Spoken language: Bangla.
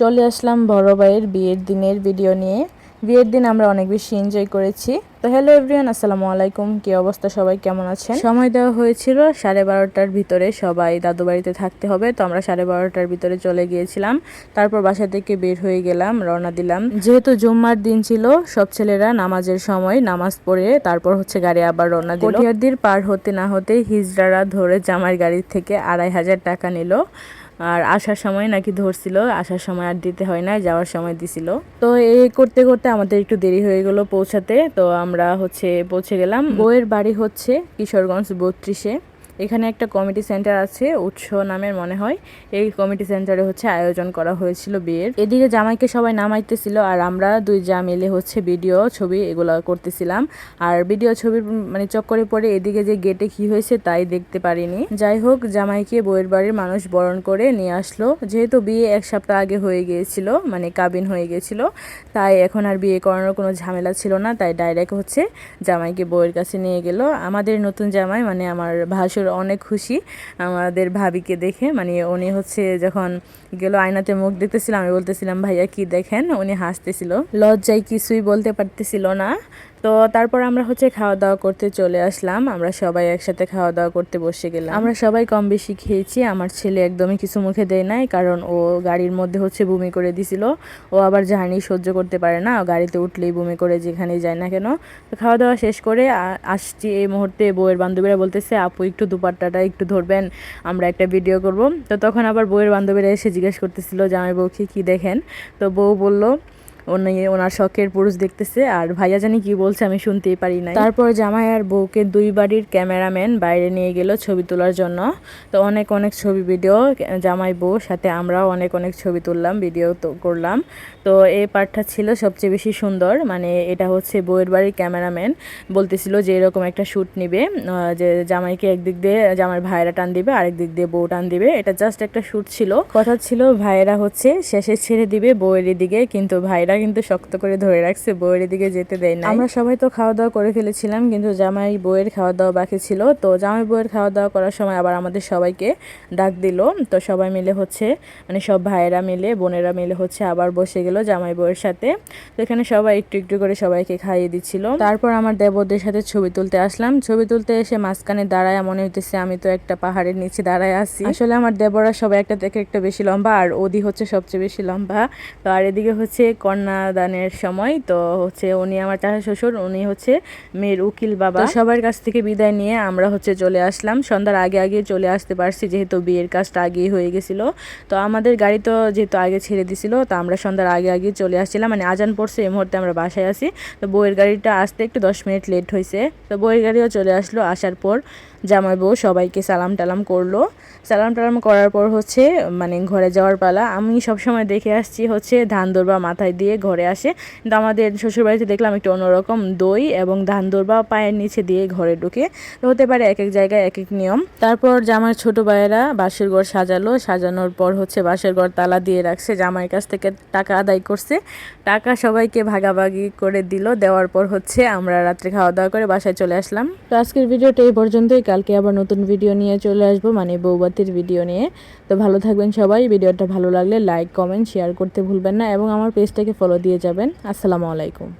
চলে আসলাম বড় ভাইয়ের বিয়ের দিনের ভিডিও নিয়ে। বিয়ের দিন আমরা অনেক বেশি এনজয় করেছি। তো হ্যালো এভরিওয়ান আসসালামু আলাইকুম। কি অবস্থা? সবাই কেমন আছেন? সময় দেওয়া হয়েছিল সাড়ে বারোটার ভিতরে। সবাই দাদু বাড়িতে থাকতে হবে, তো আমরা সাড়ে বারোটার ভিতরে চলে গিয়েছিলাম। তারপর বাসা থেকে বের হয়ে গেলাম, রওনা দিলাম। যেহেতু জুম্মার দিন ছিল, সব ছেলেরা নামাজের সময় নামাজ পড়ে তারপর হচ্ছে গাড়ি আবার রওনা দিল। কটিয়ারদির পার হতে না হতে হিজড়ারা ধরে জামাই গাড়ির থেকে আড়াই হাজার টাকা নিল। আর আসার সময় নাকি ধরছিল, আসার সময় আর দিতে হয় না যাওয়ার সময় দিছিল। তো এই করতে করতে আমাদের একটু দেরি হয়ে গেল পৌঁছাতে, তো আমরা হচ্ছে পৌঁছে গেলাম। বউয়ের বাড়ি হচ্ছে কিশোরগঞ্জ বত্রিশে। এখানে একটা কমিটি সেন্টার আছে, উৎস নামের মনে হয়। এই কমিটি সেন্টারে হচ্ছে আয়োজন করা হয়েছিল বিয়ের। এদিকে জামাইকে সবাই নামাইতেছিল আর আমরা দুই যা মিলে হচ্ছে ভিডিও, ছবি এগুলো করতেছিলাম। আর ভিডিও ছবির মানে চক্করে পরে এদিকে যে গেটে কি হয়েছে তাই দেখতে পারিনি। যাই হোক, জামাইকে বইয়ের বাড়ির মানুষ বরণ করে নিয়ে আসলো। যেহেতু বিয়ে এক সপ্তাহ আগে হয়ে গিয়েছিল মানে কাবিন হয়ে গিয়েছিল, তাই এখন আর বিয়ে করানোর কোনো ঝামেলা ছিল না। তাই ডাইরেক্ট হচ্ছে জামাইকে বইয়ের কাছে নিয়ে গেল। আমাদের নতুন জামাই মানে আমার ভাসুর অনেক খুশি আমাদের ভাবিকে দেখে। মানে উনি হচ্ছে যখন গেল আয়নাতে মুখ দেখতেছিলাম, আমি বলতেছিলাম, ভাইয়া কি দেখেন? উনি হাসতেছিল। লজ্জায় কিছুই বলতে পারতেছিল না। তো তারপর আমরা হচ্ছে খাওয়া দাওয়া করতে চলে আসলাম। আমরা সবাই একসাথে খাওয়া দাওয়া করতে বসে গেলাম। আমরা সবাই কম বেশি খেয়েছি। আমার ছেলে একদমই কিছু মুখে দেয় নাই, কারণ ও গাড়ির মধ্যে হচ্ছে বমি করে দিছিল। ও আবার জার্নি সহ্য করতে পারে না। গাড়িতে উঠলেই বমি করে যেখানেই যায় না কেন। তো খাওয়া দাওয়া শেষ করে আসছি এই মুহূর্তে বউয়ের বান্ধবীরা বলতেছে, আপু, একটু দুপাট্টাটা একটু ধরবেন, আমরা একটা ভিডিও করব। তো তখন আবার বউয়ের বান্ধবীরা এসে জিজ্ঞেস করতেছিল যে জামাই বউকে কী দেখেন? তো বউ বলল উনি ওনার শখের পুরুষ দেখতেছে, আর ভাইয়া জানি কি বলছে আমি শুনতেই পারি না তারপর জামাই আর বউকে দুই বাড়ির ক্যামেরাম্যান বাইরে নিয়ে গেল ছবি তোলার জন্য। তো অনেক অনেক ছবি ভিডিও, জামাই বউ সাথে আমরাও অনেক অনেক ছবি তুললাম, ভিডিও তো করলাম। তো এই পার্টটা ছিল সবচেয়ে বেশি সুন্দর মানে এটা হচ্ছে বউয়ের বাড়ির ক্যামেরাম্যান বলতেছিল যে এরকম একটা শ্যুট নিবে যে জামাইকে একদিক দিয়ে জামাই ভাইরা টান দিবে, আরেক দিক দিয়ে বউ টান দিবে। এটা জাস্ট একটা শ্যুট ছিল। কথা ছিল ভাইয়েরা হচ্ছে শেষে ছেড়ে দিবে বউয়ের দিকে কিন্তু ভাইরা কিন্তু শক্ত করে ধরে রাখছে, বউয়ের দিকে যেতে দেয় না আমরা সবাই তো খাওয়া দাওয়া করে ফেলেছিলাম, কিন্তু জামাই বউয়ের খাওয়া দাওয়া বাকি ছিল। তো জামাই বউয়ের খাওয়া দাওয়া করার সময় আবার আমাদের সবাইকে ডাক দিল। তো সবাই মিলে হচ্ছে মানে সব ভাইয়েরা মিলে, বোনেরা মিলে হচ্ছে আবার বসে গেল জামাই বউয়ের সাথে। তো এখানে সবাই একটু একটু করে সবাইকে খাইয়ে দিচ্ছিল। তারপর আমার দেবদের সাথে ছবি তুলতে আসলাম। ছবি তুলতে এসে মাঝখানে দাঁড়ায় মনে হইতেছে আমি তো একটা পাহাড়ের নিচে দাঁড়ায় আছি। আসলে আমার দেবরা সবাই একটা থেকে একটা বেশি লম্বা, আর ওদি হচ্ছে সবচেয়ে বেশি লম্বা। তো আর এদিকে হচ্ছে কন্যা দানের সময়, তো হচ্ছে উনি আমার চাচা শ্বশুর, উনি হচ্ছে মেয়ের উকিল বাবা। সবার কাছ থেকে বিদায় নিয়ে আমরা হচ্ছে চলে আসলাম। সন্ধ্যার আগে আগে চলে আসতে পারছি, যেহেতু বিয়ের কাজটা আগেই হয়ে গেছিল। তো আমাদের গাড়ি তো যেহেতু আগে ছেড়ে দিছিল, তো আমরা সন্ধ্যার আগে আগে চলে আসছিলাম। মানে আজান পড়ছে, এই মুহূর্তে আমরা বাসায় আসি তো বইয়ের গাড়িটা আসতে একটু দশ মিনিট লেট হয়েছে তো বইয়ের গাড়িও চলে আসলো, আসার পর জামাই বউ সবাইকে সালাম টালাম করল। সালাম টালাম করার পর হচ্ছে মানে ঘরে যাওয়ার পালা। আমি সবসময় দেখে আসছি হচ্ছে, ধান দোরবা মাথায় দিয়ে ঘরে আসে। কিন্তু আমাদের শ্বশুরবাড়িতে দেখলাম একটু অন্যরকম দই এবং ধান দোরবা পায়ের নিচে দিয়ে ঘরে ঢুকে। হতে পারে এক এক জায়গায় এক এক নিয়ম। তারপর জামার ছোট ভাইয়েরা বাসের ঘর সাজালো। সাজানোর পর হচ্ছে বাসের ঘর তালা দিয়ে রাখছে। জামাইয়ের কাছ থেকে টাকা আদায় করছে। টাকা সবাইকে ভাগাভাগি করে দিল। দেওয়ার পর হচ্ছে আমরা রাত্রে খাওয়া দাওয়া করে বাসায় চলে আসলাম। তো আজকের ভিডিওটা এই পর্যন্তই। কালকে আবার নতুন ভিডিও নিয়ে চলে আসব মানে বৌবাতির ভিডিও নিয়ে। তো ভালো থাকবেন সবাই ভিডিওটা ভালো লাগলে লাইক কমেন্ট শেয়ার করতে ভুলবেন না এবং আমার পেজটাকে ফলো দিয়ে যাবেন। আসসালামু আলাইকুম।